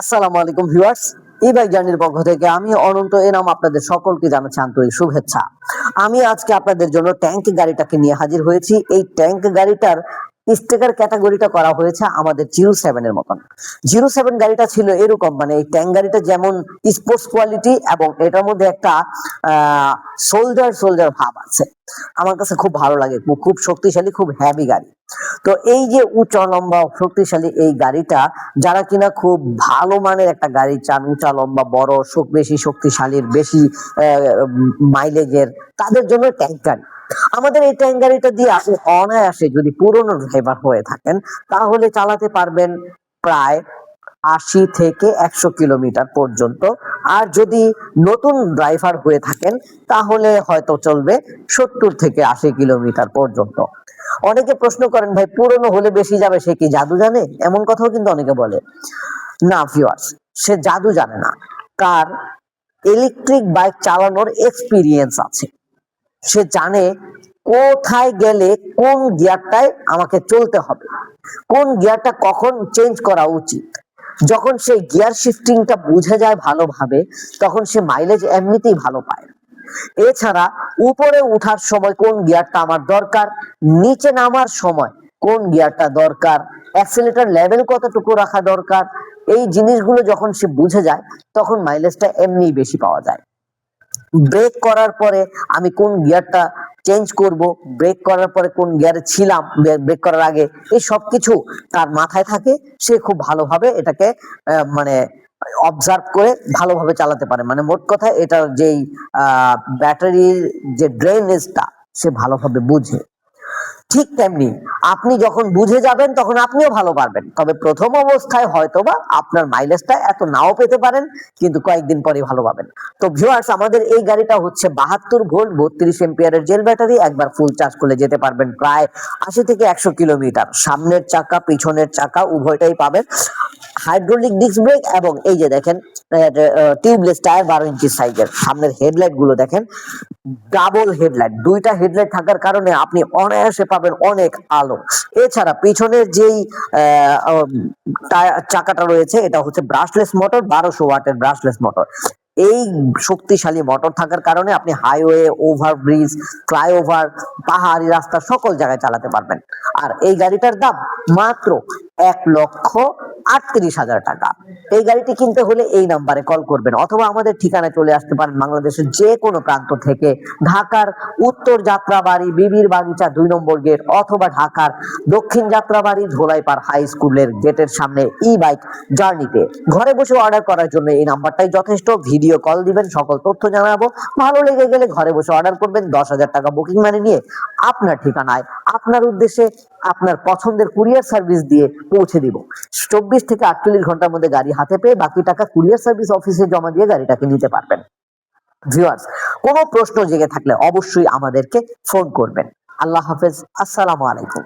আসসালামু আলাইকুম ভিউয়ার্স ইবাই জার্নির পক্ষ থেকে আমি অনন্ত এনাম আপনাদের সকলকে জানাচ্ছি আন্তরিক শুভেচ্ছা। আমি আজকে আপনাদের জন্য ট্যাঙ্ক গাড়িটাকে নিয়ে হাজির হয়েছি। এই ট্যাঙ্ক গাড়িটার স্টিকার ক্যাটাগরিটা করা হয়েছে আমাদের জিরো সেভেন এর মতন। জিরো সেভেন গাড়িটা ছিল এরকম মানে এই ট্যাঙ্ক গাড়িটা যেমন স্পোর্টস কোয়ালিটি এবং এটার মধ্যে একটা সোলজার সোলজার ভাব আছে। আমার কাছে খুব ভালো লাগে, খুব- শক্তিশালী, খুব হ্যাভি গাড়ি। তো এই যে উঁচা লম্বা শক্তিশালী এই গাড়িটা, যারা কিনা খুব ভালো মানের একটা গাড়ি চান, উঁচা, লম্বা, বড় বেশি শক্তিশালীর, বেশি মাইলেজের তাদের জন্য ট্যাঙ্ক গাড়ি। আমাদের এই ট্যাঙ্ক গাড়িটা দিয়ে আপনি অনায়াসে যদি পুরনো ড্রাইভার হয়ে থাকেন, তাহলে চালাতে পারবেন প্রায় আশি থেকে একশো কিলোমিটার পর্যন্ত। আর যদি নতুন ড্রাইভার হয়ে থাকেন, তাহলে হয়তো চলবে সত্তর থেকে আশি কিলোমিটার পর্যন্ত। অনেকে প্রশ্ন করেন, ভাই, পুরনো হলে বেশি যাবে, সে কি জাদু জানে? এমন কথাও কিন্তু অনেকে বলে। না ভিউয়ার্স সে জাদু জানে না। তার ইলেকট্রিক বাইক চালানোর এক্সপিরিয়েন্স আছে। সে জানে কোথায় গেলে কোন গিয়ারটায় আমাকে চলতে হবে? কোন গিয়ারটা কখন চেঞ্জ করা উচিত? যখন সে গিয়ার শিফটিংটা বুঝে যায় ভালোভাবে, তখন সে মাইলেজ এমনিতেই ভালো পায় এছাড়া উপরে উঠার সময় কোন গিয়ারটা আমার দরকার, নিচে নামার সময় কোন গিয়ারটা দরকার অ্যাক্সিলেটর লেভেল কতটুকু রাখা দরকার, এই জিনিসগুলো যখন সে বুঝে যায়, তখন মাইলেজটা এমনিই বেশি পাওয়া যায়। ব্রেক করার পরে আমি কোন গিয়ারটা চেঞ্জ করব ব্রেক করার পরে কোন গিয়ারে ছিলাম ব্রেক করার আগে, এই সব কিছু তার মাথায় থাকে, সে খুব ভালোভাবে এটাকে মানে অবজার্ভ করে ভালোভাবে চালাতে পারে। মানে মোট কথা, এটার যেই ব্যাটারির যে ড্রেনেজটা সে ভালোভাবে বুঝে। ঠিক তেমনি আপনি যখন বুঝে যাবেন, তখন আপনিও ভালো পারবেন। তবে প্রথম অবস্থায় হয়তোবা আপনার মাইলেজটা এত নাও পেতে পারেন, কিন্তু কয়েকদিন পরে ভালো পাবেন। তো ভিউয়ার্স আমাদের এই গাড়িটা হচ্ছে বাহাত্তর ভোল্ট, বত্রিশ এম্পিয়ারের জেল ব্যাটারি, একবার ফুল চার্জ করলে যেতে পারবেন প্রায় আশি থেকে একশো কিলোমিটার। সামনের চাকা, পিছনের চাকা উভয়টাই পাবেন। হাইড্রোলিক ডিস্ক ব্রেক এবং এই যে দেখেন টিউবলেস টায়ার বারো ইঞ্চি সাইজের সামনের হেডলাইটগুলো দেখেন ডাবল হেডলাইট দুইটা হেডলাইট থাকার কারণে আপনি অনায়াসে পাবেন অনেক আলো। এছাড়া পিছনের যেই চাকাটা রয়েছে, এটা হচ্ছে ব্রাশলেস মোটর বারোশো ওয়াটের ব্রাশলেস মোটর এই শক্তিশালী মোটর থাকার কারণে আপনি হাইওয়ে ওভারব্রিজ ফ্লাইওভার পাহাড়ি রাস্তা সকল জায়গায় চালাতে পারবেন। আর এই গাড়িটার দাম মাত্র এক লক্ষ আটত্রিশ হাজার টাকা। এই গাড়িটি কিনতে হলে এই নাম্বারে কল করবেন অথবা আমাদের ঠিকানায় চলে আসতে পারেন বাংলাদেশের যে কোনো প্রান্ত থেকে। ঢাকার উত্তর যাত্রাবাড়ি, বিবির বাগিচা দুই নম্বর গেট অথবা ঢাকার দক্ষিণ যাত্রাবাড়ি, ধোলাইপাড় হাই স্কুলের গেটের সামনে ই বাইক জার্নিতে ঘরে বসে অর্ডার করার জন্য এই নাম্বারটাই যথেষ্ট। ভিডিও কল দিবেন, সকল তথ্য জানাব। ভালো লেগে গেলে ঘরে বসে অর্ডার করবেন। দশ হাজার টাকা বুকিং মানে নিয়ে আপনার ঠিকানায় আপনার উদ্দেশ্যে আপনার পছন্দের কুরিয়ার সার্ভিস দিয়ে পৌঁছে দিব। চব্বিশ থেকে আটচল্লিশ ঘণ্টার মধ্যে গাড়ি হাতে পেয়ে বাকি টাকা কুরিয়ার সার্ভিস অফিসে জমা দিয়ে গাড়িটাকে নিতে পারবেন। ভিউয়ার্স, কোনো প্রশ্ন জেগে থাকলে অবশ্যই আমাদেরকে ফোন করবেন। আল্লাহ হাফেজ, আসসালামু আলাইকুম।